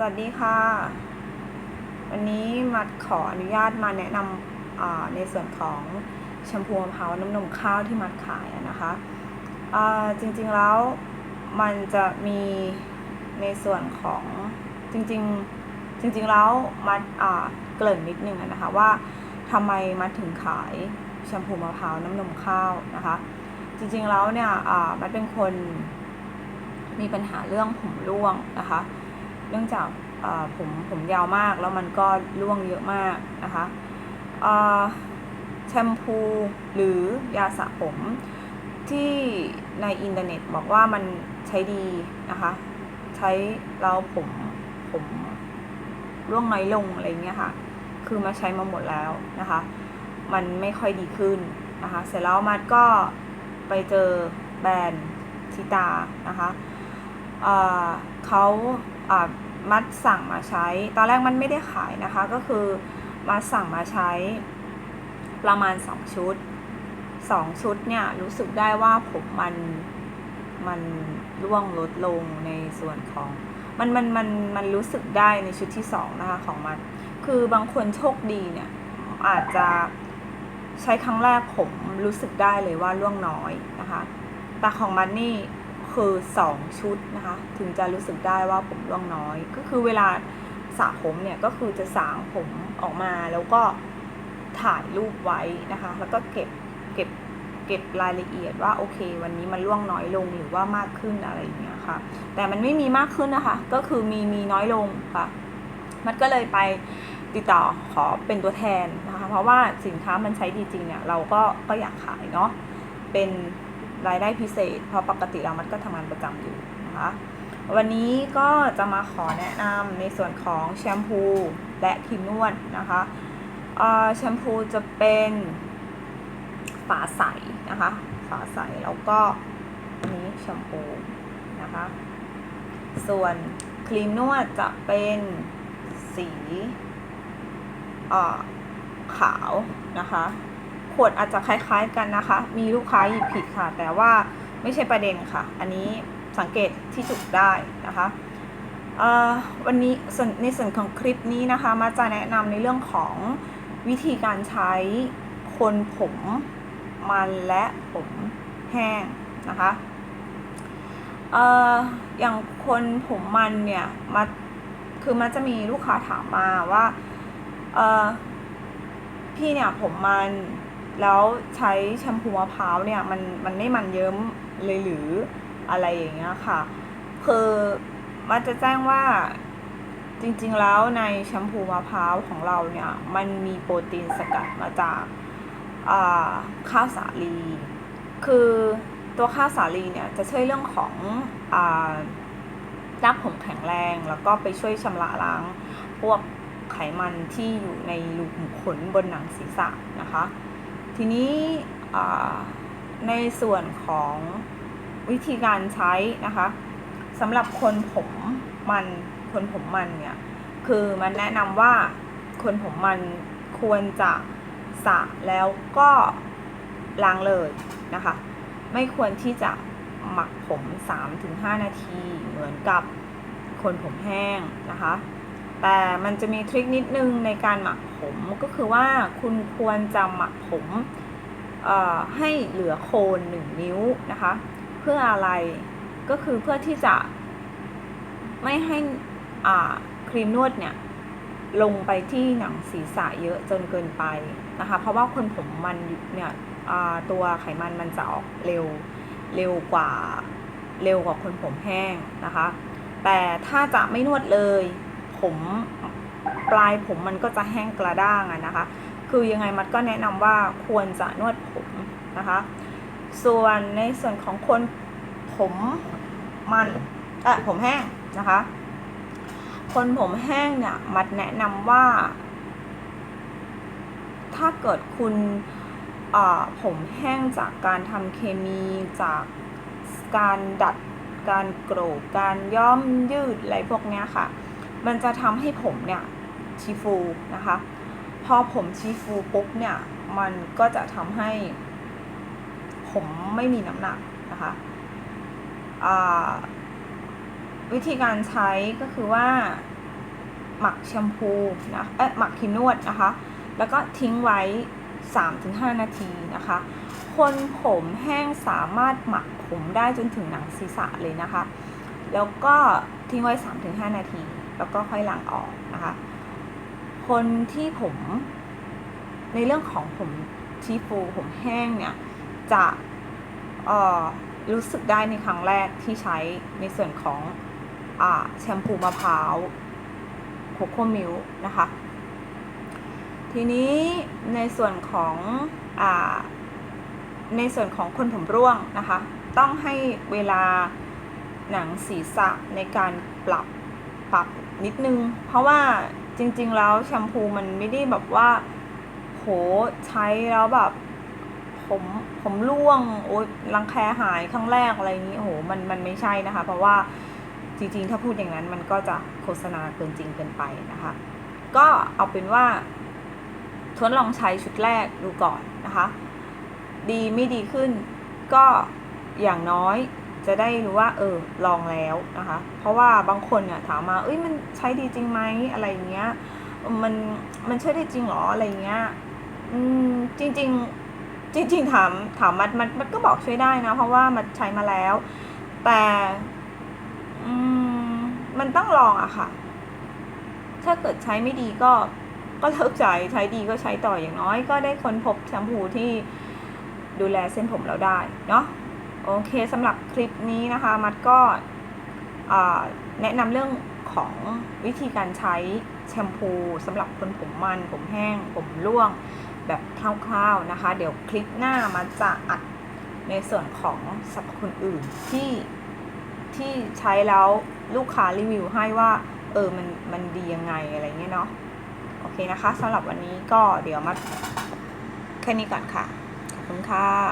สวัสดีค่ะ วันนี้มัดขออนุญาตมาแนะนำในส่วนของแชมพูมะพร้าวน้ำนมข้าวที่มัดขายนะคะจริงๆแล้วมันจะมีในส่วนของจริงๆจริงๆแล้วมัดเกริ่นนิดนึงนะคะว่าทำไมมัดถึงขายแชมพูมะพร้าวน้ำนมข้าวนะคะ จริงๆแล้วเนี่ยมัดเป็นคนมีปัญหาเรื่องผมร่วงนะคะ เนื่องจากผมผมยาวมากแล้วมันก็ร่วงเยอะมากนะคะแชมพูหรือยาสระผมที่ในอินเทอร์เน็ตบอกว่ามันใช้ดีนะคะ ใช้แล้วผมผมร่วงน้อยลงอะไรเงี้ยค่ะ คือมาใช้มาหมดแล้วนะคะ มันไม่ค่อยดีขึ้นนะคะ เสร็จแล้วมัดก็ไปเจอแบรนด์ทิตานะคะเเขา มัดสั่งมาใช้ ตอนแรกมันไม่ได้ขายนะคะ ก็คือมาสั่งมาใช้ประมาณ 2 ชุด 2 ชุดเนี่ยรู้สึกได้ว่าผมมันมันร่วงลดลงในส่วนของมันมันมันมันรู้สึกได้ในชุดที่ 2 นะคะของมันคือบางคนโชคดีเนี่ยอาจจะใช้ครั้งแรกผมรู้สึกได้เลยว่าร่วงน้อยนะคะ แต่ของมันนี่ คือ 2 ชุดนะคะ ถึงจะรู้สึกได้ว่าผมร่วงน้อย ก็คือเวลาสระผมเนี่ยก็คือจะสางผมออกมาแล้วก็ถ่ายรูปไว้นะคะ แล้วก็เก็บเก็บเก็บรายละเอียดว่าโอเค วันนี้มันร่วงน้อยลงหรือว่ามากขึ้นอะไรอย่างเงี้ยค่ะ แต่มันไม่มีมากขึ้นนะคะ ก็คือมีมีน้อยลงค่ะ มันก็เลยไปติดต่อขอเป็นตัวแทนนะคะ เพราะว่าสินค้ามันใช้ดีจริงเนี่ยเราก็ก็อยากขายเนาะเป็น รายได้พิเศษ เพราะปกติเรามันก็ทำงานประจำอยู่นะคะวันนี้ก็จะมาขอแนะนำในส่วนของแชมพูและครีมนวดนะคะแชมพูจะเป็นฝาใสนะคะฝาใสแล้วก็อันนี้แชมพูนะคะส่วนครีมนวดจะเป็นสีขาวนะคะ ขวดอาจจะคล้าย ๆ กันนะคะ มีลูกค้าหยิบผิดค่ะ แต่ว่าไม่ใช่ประเด็นค่ะ อันนี้สังเกตที่จุดได้นะคะวันนี้ในส่วนของคลิปนี้นะคะมาจะแนะนำในเรื่องของวิธีการใช้คนผมมันและผมแห้งนะคะเอ่ออย่างคนผมมันเนี่ยมาคือมันจะมีลูกค้าถามมาว่าเอ่อพี่เนี่ยผมมัน แล้วใช้แชมพูมะพร้าวเนี่ยมันมันไม่มันเยิ้มเลยหรืออะไรอย่างเงี้ยค่ะคือมันจะแจ้งว่าจริงๆแล้วในแชมพูมะพร้าวของเราเนี่ยมันมีโปรตีนสกัดมาจากข้าวสาลี คือตัวข้าวสาลีเนี่ยจะช่วยเรื่องของอ่ารักผมแข็งแรงแล้วก็ไปช่วยชำระล้างพวกไขมันที่อยู่ในรูขุมขนบนหนังศีรษะนะคะ ทีนี้ในส่วนของวิธีการใช้นะคะสำหรับคนผมมันคนผมมันเนี่ยคือมันแนะนำว่าคนผมมันควรจะสระแล้วก็ล้างเลยนะคะ ไม่ควรที่จะหมักผม 3-5 นาทีเหมือนกับคนผมแห้งนะคะ แต่มันจะมีทริคนิดนึงในการหมักผมก็คือว่าคุณควรจะหมักผมให้เหลือโคนหนึ่งนิ้วนะคะ เพื่ออะไรก็คือเพื่อที่จะไม่ให้ครีมนวดเนี่ยลงไปที่หนังศีรษะเยอะจนเกินไปนะคะ เพราะว่าคนผมมันเนี่ยตัวไขมันมันจะออกเร็วเร็วกว่าเร็วกว่าคนผมแห้งนะคะ แต่ถ้าจะไม่นวดเลย ผมปลายผมมันก็จะแห้งกระด้างอะนะคะ คือยังไงมัดก็แนะนำว่าควรจะนวดผมนะคะ ส่วนในส่วนของคนผมมันเออผมแห้งนะคะ คนผมแห้งเนี่ยมัดแนะนำว่า ถ้าเกิดคุณผมแห้งจากการทำเคมีจากการดัดการโกรกการย้อมยืดอะไรพวกนี้ค่ะ มันจะทำให้ผมเนี่ยชีฟูนะคะ พอผมชีฟูปุ๊บเนี่ย มันก็จะทำให้ ผมไม่มีน้ำหนักนะคะอ่าวิธีการใช้ก็คือว่าหมักแชมพูนะเอ๊ะหมักครีมนวดนะคะ แล้วก็ทิ้งไว้ 3-5 นาทีนะคะ คนผมแห้งสามารถหมักผมได้จนถึงหนังศีรษะเลยนะคะ แล้วก็ทิ้งไว้ 3-5 นาที แล้วก็ค่อยล้างออกนะคะ คนที่ผมในเรื่องของผมที่ฟูผมแห้งเนี่ย จะรู้สึกได้ในครั้งแรกที่ใช้ในส่วนของอแชมพูมะพร้าวโคโค่มิลค์นะคะ ทีนี้ในส่วนของอในส่วนของคนผมร่วงนะคะ ต้องให้เวลาหนังศีรษะในการปรับปรับ นิดนึง เพราะว่าจริง ๆ แล้วแชมพูมันไม่ได้แบบว่า โหใช้แล้วแบบ ผมผมร่วงโอ๊ยรังแคหายครั้งแรกอะไรนี้โอ้โหมันมันไม่ใช่นะคะ เพราะว่าจริงๆ ถ้าพูดอย่างนั้นมันก็จะโฆษณาเกินจริงเกินไปนะคะ ก็เอาเป็นว่าทดลองใช้ชุดแรกดูก่อนนะคะ ดีไม่ดีขึ้นก็อย่างน้อย จะได้รู้ว่าเออลองแล้วนะคะ เพราะว่าบางคนเนี่ยถามมาเอ้ยมันใช้ดีจริงไหมอะไรเงี้ยมันมันช่วยได้จริงเหรออะไรเงี้ยอืมจริงๆจริงๆถามถามมัดมัดมัดก็บอกช่วยได้นะ เพราะว่ามันใช้มาแล้ว แต่อืมมันต้องลองอะค่ะ ถ้าเกิดใช้ไม่ดีก็ก็เลิกใช้ใช้ดีก็ใช้ต่ออย่างน้อย ก็ได้คนพบแชมพูที่ดูแลเส้นผมเราได้เนาะ โอเคสำหรับคลิปนี้นะคะมัดก็แนะนำเรื่องของวิธีการใช้แชมพูสำหรับคนผมมัน ผมแห้ง ผมร่วงแบบคร่าวๆนะคะ เดี๋ยวคลิปหน้ามันจะอัดในส่วนของสรรพคุณอื่นที่ที่ใช้แล้วลูกค้ารีวิวให้ว่าเออมันมันดียังไงอะไรเงี้ยเนาะโอเคนะคะสำหรับวันนี้ก็เดี๋ยวมาแค่นี้ก่อนค่ะ ขอบคุณค่ะ